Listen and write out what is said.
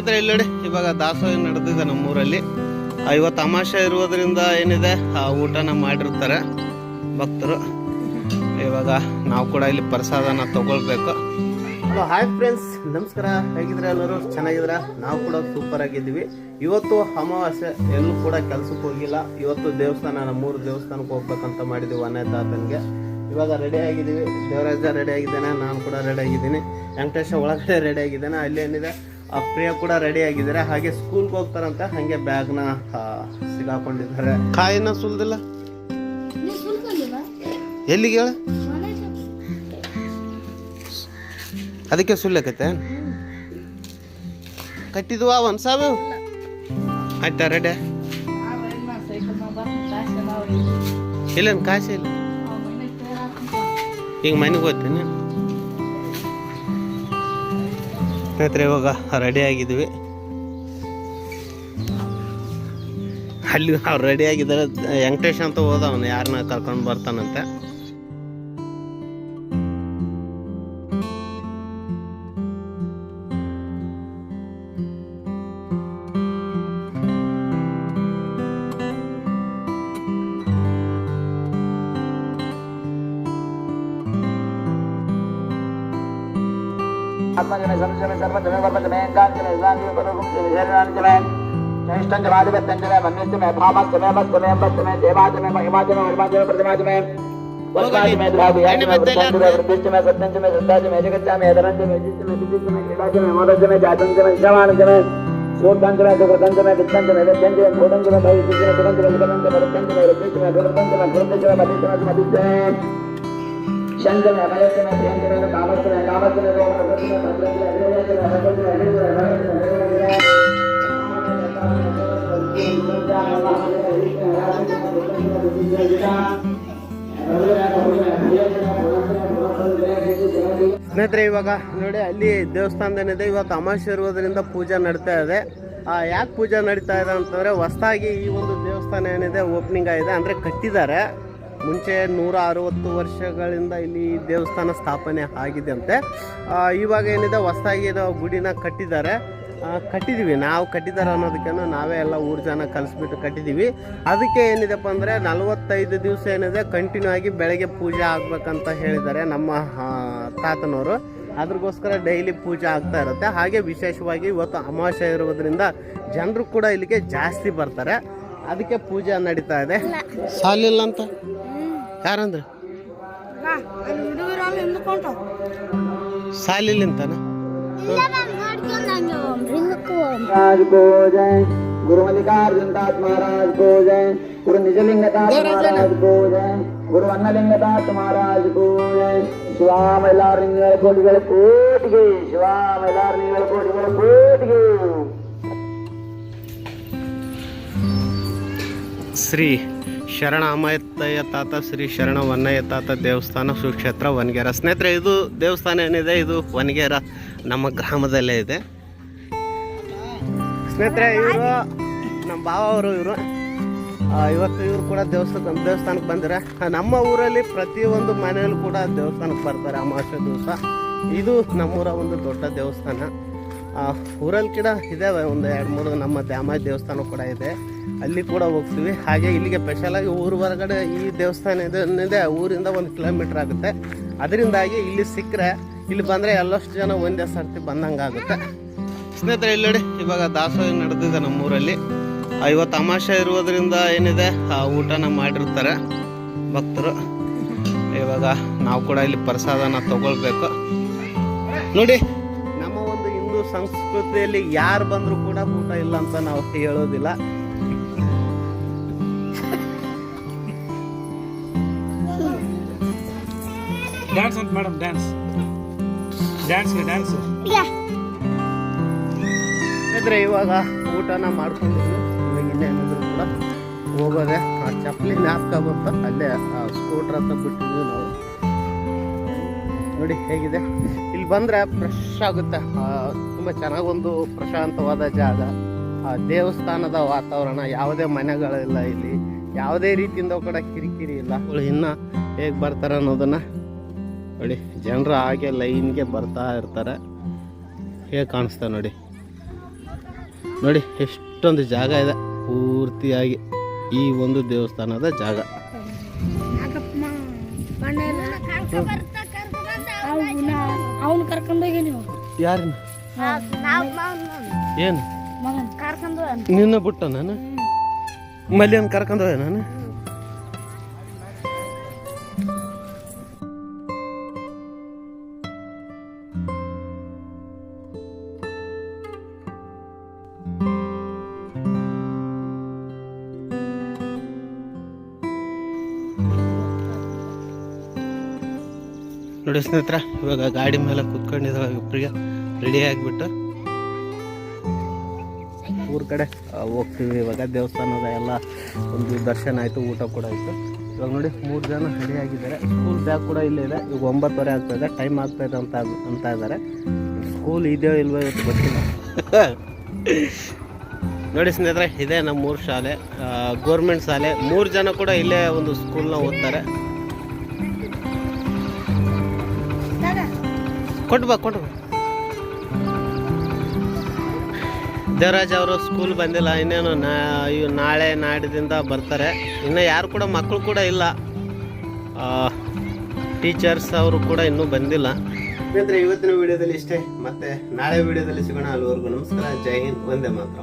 ಸ್ನೇಹಿತರೆ ಇಲ್ಲಿ ನೋಡಿ ಇವಾಗ ದಾಸೋಹ ನಡೆದಿದೆ ನಮ್ಮೂರಲ್ಲಿ. ಇವತ್ತು ತಮಾಷೆ ಇರುವುದರಿಂದ ಏನಿದೆ ಆ, ಊಟನ ಮಾಡಿರ್ತಾರೆ ಭಕ್ತರು. ಇವಾಗ ನಾವು ಕೂಡ ಇಲ್ಲಿ ಪ್ರಸಾದನ ತಗೊಳ್ಬೇಕು. ಹಲೋ ಹಾಯ್ ಫ್ರೆಂಡ್ಸ್ ನಮಸ್ಕಾರ. ಹೇಗಿದ್ರೆ ಎಲ್ಲರೂ? ಚೆನ್ನಾಗಿದ್ರ ನಾವು ಕೂಡ ಸೂಪರ್ ಆಗಿದ್ದೀವಿ. ಇವತ್ತು ಅಮಾವಾಸ್ಯೆ ಎಲ್ಲೂ ಕೂಡ ಕೆಲ್ಸಕ್ಕೆ ಹೋಗಿಲ್ಲ. ಇವತ್ತು ದೇವಸ್ಥಾನ ನಮ್ಮೂರು ದೇವಸ್ಥಾನಕ್ಕೆ ಹೋಗ್ಬೇಕಂತ ಮಾಡಿದ್ದೀವಿ ಅನೇ ತಾತನಿಗೆ ಇವಾಗ ರೆಡಿ ಆಗಿದ್ದೀವಿ. ದೇವರಾಜ ರೆಡಿ ಆಗಿದ್ದೇನೆ. ನಾನು ಕೂಡ ರೆಡಿ ಆಗಿದ್ದೀನಿ. ವೆಂಕಟೇಶ ಒಳಗಡೆ ರೆಡಿ ಆಗಿದ್ದೇನೆ. ಅಲ್ಲಿ ಏನಿದೆ? ಪ್ರಿಯ ಕೂಡ ರೆಡಿ ಆಗಿದ್ದಾರೆ. ಹಾಗೆ ಸ್ಕೂಲ್ಗೆ ಹೋಗ್ತಾರಂತೆ ಹಾಗೆ ಬ್ಯಾಗ್ನ ಸಿಗಾಕೊಂಡಿದ್ದಾರೆ. ಕಾಯಿನ ಸುಲ್ದಿಲ್ಲ? ಎಲ್ಲಿಗೆ ಹೇಳ. ಅದಕ್ಕೆ ಸುಳ್ಳಕೈತೆ ಕಟ್ಟಿದ್ವಾ ಒಂದು ಸಾವು ಆಯ್ತಾ ರೆಡಿ ಇಲ್ಲೇನು ಕಾಸೆ ಇಲ್ಲ? ಈಗ ಮನೆಗೆ ಹೋಗ್ತೀನಿ. ಸ್ನೇಹಿತರೆ ಇವಾಗ ರೆಡಿ ಆಗಿದ್ವಿ. ಅಲ್ಲಿ ಅವ್ರು ರೆಡಿ ಆಗಿದ್ದಾರೆ. ವೆಂಕಟೇಶ್ ಅಂತ ಹೋದ ಅವನು ಯಾರನ್ನ ಕರ್ಕೊಂಡು ಬರ್ತಾನಂತೆ. आत्मजमे समजमे सर्वजमे वर्मजमे एकांजमे स्वांजमे परोगुप्तमे शरीरांजमे चैष्टंजमे आदिपत्यंजमे भन्यंजमे भामंजमे वस्तमे वस्तमे देवाजमे महिमाजमे वर्माजमे प्रतिमाजमे वर्षाजमे द्राव्याजमे वृत्तंजमे वृत्तिष्टमे सत्यंजमे सत्ताजमे जगत्यामे अधरंजमे जिष्टमे विदिष्टमे क्रीडाजमे मोदजमे जातंजमे श्रवाणजमे सूर्यंजमे सुकृतंजमे वित्तंजमे विद्यंजमे भूतंजमे भविष्यंजमे सुगंजमे सुगंजमे रत्तंजमे रत्तिष्टमे गुरुतंजमे गुरुतंजमे पतिष्टमे सुमतिष्टमे ಶಂಕರ ಸ್ನೇಹಿತರೆ, ಇವಾಗ ನೋಡಿ, ಅಲ್ಲಿ ದೇವಸ್ಥಾನ ಏನಿದೆ ಇವಾಗ ಅಮಾವಾಸ್ಯೆ ಇರುವುದರಿಂದ ಪೂಜೆ ನಡೀತಾ ಇದೆ. ಯಾಕೆ ಪೂಜೆ ನಡೀತಾ ಇದೆ ಅಂತಂದರೆ, ಹೊಸದಾಗಿ ಈ ಒಂದು ದೇವಸ್ಥಾನ ಏನಿದೆ ಓಪನಿಂಗ್ ಆಗಿದೆ ಅಂದರೆ ಕಟ್ಟಿದ್ದಾರೆ. ಮುಂಚೆ ನೂರ ಅರವತ್ತು ವರ್ಷಗಳಿಂದ ಇಲ್ಲಿ ದೇವಸ್ಥಾನ ಸ್ಥಾಪನೆ ಆಗಿದೆ ಅಂತೆ ಇವಾಗ ಏನಿದೆ ಹೊಸದಾಗಿ ಇದು ಗುಡಿನ ಕಟ್ಟಿದ್ದಾರೆ. ಕಟ್ಟಿದ್ದೀವಿ ನಾವು ಕಟ್ಟಿದ್ದಾರೆ ಅನ್ನೋದಕ್ಕೇನು ನಾವೇ ಎಲ್ಲ ಊರು ಜನ ಕಲಿಸ್ಬಿಟ್ಟು ಕಟ್ಟಿದ್ದೀವಿ ಅದಕ್ಕೆ ಏನಿದೆಪ್ಪ ಅಂದರೆ ನಲವತ್ತೈದು ದಿವಸ ಏನಿದೆ ಕಂಟಿನ್ಯೂ ಆಗಿ ಬೆಳಗ್ಗೆ ಪೂಜೆ ಆಗ್ಬೇಕಂತ ಹೇಳಿದ್ದಾರೆ ನಮ್ಮ ತಾತನವರು. ಅದ್ರಿಗೋಸ್ಕರ ಡೈಲಿ ಪೂಜೆ ಆಗ್ತಾ ಇರುತ್ತೆ. ಹಾಗೆ ವಿಶೇಷವಾಗಿ ಇವತ್ತು ಅಮಾವಾಸ್ಯೆ ಇರುವುದರಿಂದ ಜನರು ಕೂಡ ಇಲ್ಲಿಗೆ ಜಾಸ್ತಿ ಬರ್ತಾರೆ. ಅದಕ್ಕೆ ಪೂಜೆ ನಡೀತಾ ಇದೆ. ಸಾಲಿಲ್ಲ ಅಂತ? ಯಾರಂದ್ರೆ ಬಾ, ಅಲ್ಲಿ ಹುಡುಗರೆಲ್ಲ ಹಿಂದ್ಕೊಂಡ್ರು. ಸಾಲಿಲ್ಲ ಅಂತಾನ ಇಲ್ಲ ನಾನು ನೋಡ್ಕೊಂಡು ನಾನು ಹಿಂದಕ್ಕೂ महाराज को जय गुरु मल्लिकार्जुन दास महाराज को जय गुरु निजलिंग दास महाराज को जय गुरु अन्नलिंग दास महाराज को जय ಶಿವಾಮ ಎಲ್ಲಾರಿಂಗಳ ಕೋಟಿಗಳ ಕೋಟಿಗೆ ಶಿವಾಮ ಎಲ್ಲಾರಿಂಗಳ ಕೋಟಿಗಳ ಕೋಟಿಗೆ ಶ್ರೀ ಶರಣ ಅಮಯತ್ತಯ್ಯ ತಾತ, ಶ್ರೀ ಶರಣ ವನ್ನಯ್ಯ ತಾತ ದೇವಸ್ಥಾನ ಸುಕ್ಷೇತ್ರ ವನಗೇರ. ಸ್ನೇಹಿತರೆ, ಇದು ದೇವಸ್ಥಾನ ಏನಿದೆ? ಇದು ವನಗೇರ ನಮ್ಮ ಗ್ರಾಮದಲ್ಲೇ ಇದೆ. ಸ್ನೇಹಿತರೆ, ಇವರು ನಮ್ಮ ಭಾವ ಅವರು ಇವರು. ಇವತ್ತು ಇವರು ಕೂಡ ದೇವಸ್ಥಾನ ದೇವಸ್ಥಾನಕ್ಕೆ ಬಂದಿರ ನಮ್ಮ ಊರಲ್ಲಿ ಪ್ರತಿಯೊಂದು ಮನೆಯಲ್ಲೂ ಕೂಡ ದೇವಸ್ಥಾನಕ್ಕೆ ಬರ್ತಾರೆ ಅಮಾವಾಸ್ಯೆ ದಿವಸ. ಇದು ನಮ್ಮೂರ ಒಂದು ದೊಡ್ಡ ದೇವಸ್ಥಾನ. ಊರಲ್ಲಿ ಕೂಡ ಇದಾವೆ ಒಂದು ಎರಡು ಮೂರು ನಮ್ಮ ದ್ಯಾಮ ದೇವಸ್ಥಾನ ಕೂಡ ಇದೆ. ಅಲ್ಲಿ ಕೂಡ ಹೋಗ್ತೀವಿ. ಹಾಗೆ ಇಲ್ಲಿಗೆ ಸ್ಪೆಷಲಾಗಿ ಊರು ಹೊರಗಡೆ ಈ ದೇವಸ್ಥಾನ ಇದೆ ಊರಿಂದ ಒಂದು ಕಿಲೋಮೀಟ್ರ್ ಆಗುತ್ತೆ. ಅದರಿಂದಾಗಿ ಇಲ್ಲಿ ಸಿಕ್ಕರೆ ಇಲ್ಲಿ ಬಂದರೆ ಎಲ್ಲಷ್ಟು ಜನ ಒಂದೇ ಸರ್ತಿ ಬಂದಂಗೆ ಆಗುತ್ತೆ. ಸ್ನೇಹಿತರೆ ಇಲ್ಲಿ ನೋಡಿ ಇವಾಗ ದಾಸೋಹ ನಡೆದಿದೆ ನಮ್ಮೂರಲ್ಲಿ. ಇವತ್ತು ತಮಾಷೆ ಇರುವುದರಿಂದ ಏನಿದೆ ಆ, ಊಟನ ಮಾಡಿರ್ತಾರೆ ಭಕ್ತರು. ಇವಾಗ ನಾವು ಕೂಡ ಇಲ್ಲಿ ಪ್ರಸಾದನ ತಗೊಳ್ಬೇಕು. ನೋಡಿ ಸಂಸ್ಕೃತಿಯಲ್ಲಿ ಯಾರು ಬಂದರೂ ಕೂಡ ಊಟ ಇಲ್ಲ ಅಂತ ನಾವು ಹೇಳೋದಿಲ್ಲ. ಡ್ಯಾನ್ಸ್ ಅಂತ ಮೇಡಮ್ ಡ್ಯಾನ್ಸ್ ಡ್ಯಾನ್ಸ್ ಡ್ಯಾನ್ಸ್ ಆದರೆ ಇವಾಗ ಊಟನ ಮಾಡ್ಕೊಂಡಿದ್ವಿ. ಇವಾಗ ಇನ್ನೇನಾದ್ರು ಕೂಡ ಹೋಗೋದೆ. ಆ ಚಪ್ಪಲಿ ಜ್ಞಾಪಕ ಬಂತು. ಅಲ್ಲೇ ಸ್ಕೂಟ್ರ್ ಅಂತ ಬಿಟ್ಟಿದ್ವಿ ನಾವು. ನೋಡಿ ಹೇಗಿದೆ. ಇಲ್ಲಿ ಬಂದರೆ ಫ್ರೆಶ್ ಆಗುತ್ತೆ. ತುಂಬ ಚೆನ್ನಾಗೊಂದು ಪ್ರಶಾಂತವಾದ ಜಾಗ. ದೇವಸ್ಥಾನದ ವಾತಾವರಣ, ಯಾವುದೇ ಮನೆಗಳಿಲ್ಲ ಇಲ್ಲಿ. ಯಾವುದೇ ರೀತಿಯಿಂದ ಕೂಡ ಕಿರಿಕಿರಿ ಇಲ್ಲ. ಅವಳು ಇನ್ನ ಹೇಗೆ ಬರ್ತಾರೆ ಅನ್ನೋದನ್ನು ನೋಡಿ, ಜನರು ಹಾಗೆ ಲೈನ್ಗೆ ಬರ್ತಾ ಇರ್ತಾರೆ. ಹೇಗೆ ಕಾಣಿಸ್ತಾ ನೋಡಿ. ನೋಡಿ, ಎಷ್ಟೊಂದು ಜಾಗ ಇದೆ. ಪೂರ್ತಿಯಾಗಿ ಈ ಒಂದು ದೇವಸ್ಥಾನದ ಜಾಗ. ನೀವು ಯಾರನ್ನ? ಏನು? ನಿನ್ನ ಬಿಟ್ಟ ನಾನು ಮಲ್ಯನ್ ಕರ್ಕೊಂಡು ಹೋದೆ ನಾನು ನೋಡಿ ಸ್ನೇಹಿತರ, ಇವಾಗ ಗಾಡಿ ಮೇಲೆ ಕುತ್ಕೊಂಡಿದ್ದಾವೆ ಇಬ್ಬರಿಗೆ ರೆಡಿ ಆಗಿಬಿಟ್ಟು ಊರ ಕಡೆ ಹೋಗ್ತೀವಿ. ಇವಾಗ ದೇವಸ್ಥಾನದ ಎಲ್ಲ ಒಂದು ದರ್ಶನ ಆಯಿತು, ಊಟ ಕೂಡ ಆಯಿತು. ಇವಾಗ ನೋಡಿ ಮೂರು ಜನ ರೆಡಿ ಆಗಿದ್ದಾರೆ. ಸ್ಕೂಲ್ ಬ್ಯಾಗ್ ಕೂಡ ಇಲ್ಲೇ ಇದೆ. ಈಗ ಒಂಬತ್ತುವರೆ ಆಗ್ತಾ ಇದೆ. ಟೈಮ್ ಆಗ್ತಾ ಇದೆ ಅಂತ ಅಂತ ಇದ್ದಾರೆ. ಸ್ಕೂಲ್ ಇದೆಯೋ ಇಲ್ವೋ ಇವತ್ತು ಗೊತ್ತಿಲ್ಲ. ನೋಡಿ ಸ್ನೇಹಿತರೆ, ಇದೆ ನಮ್ಮ ಮೂರು ಶಾಲೆ. ಗೌರ್ಮೆಂಟ್ ಶಾಲೆ. ಮೂರು ಜನ ಕೂಡ ಇಲ್ಲೇ ಒಂದು ಸ್ಕೂಲ್ನ ಓದ್ತಾರೆ. ಕೊಟ್ಟು ಬಾ ಕೊಟ್ಟು ಬಾ. ದೇವರಾಜ್ ಅವರು ಸ್ಕೂಲ್ ಬಂದಿಲ್ಲ, ಇನ್ನೇನು ನಾ ಇವ್ ನಾಳೆ ನಾಡಿದಿಂದ ಬರ್ತಾರೆ. ಇನ್ನು ಯಾರು ಕೂಡ ಮಕ್ಕಳು ಕೂಡ ಇಲ್ಲ. ಟೀಚರ್ಸ್ ಅವರು ಕೂಡ ಇನ್ನೂ ಬಂದಿಲ್ಲ. ಸ್ನೇಹಿತರೆ, ಇವತ್ತಿನ ವಿಡಿಯೋದಲ್ಲಿ ಇಷ್ಟೇ. ಮತ್ತೆ ನಾಳೆ ವಿಡಿಯೋದಲ್ಲಿ ಸಿಗೋಣ ಅಲ್ಲಿವರೆಗೂ. ನಮಸ್ಕಾರ, ಜೈ ಹಿಂದ್ ಒಂದೇ ಮಾತ್ರ.